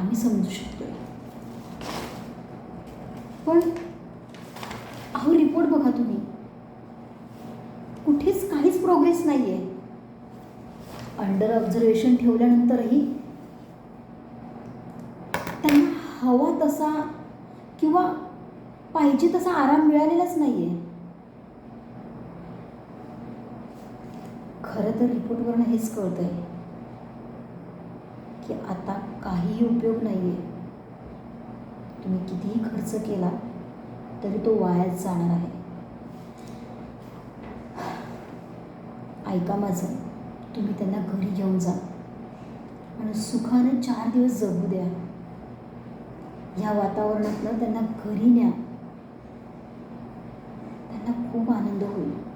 आम्ही समजू शकतो पण अहो रिपोर्ट बघा तुम्ही. कुठेच काहीच प्रोग्रेस नाही आहे अंडर ऑब्झर्वेशन ठेवल्यानंतरही त्यांना हवा तसा किंवा पाहिजे तसा आराम मिळालेलाच नाही आहे खरं तर रिपोर्टवरनं हेच कळतं आहे की आता काहीही उपयोग नाही आहे तुम्ही कितीही खर्च केला तरी तो वायाच जाणार आहे. ऐका माझं. तुम्ही त्यांना घरी घेऊन जा. आणि सुखानं चार दिवस जगू द्या. ह्या वातावरणातनं त्यांना घरी न्या. त्यांना खूप आनंद होईल.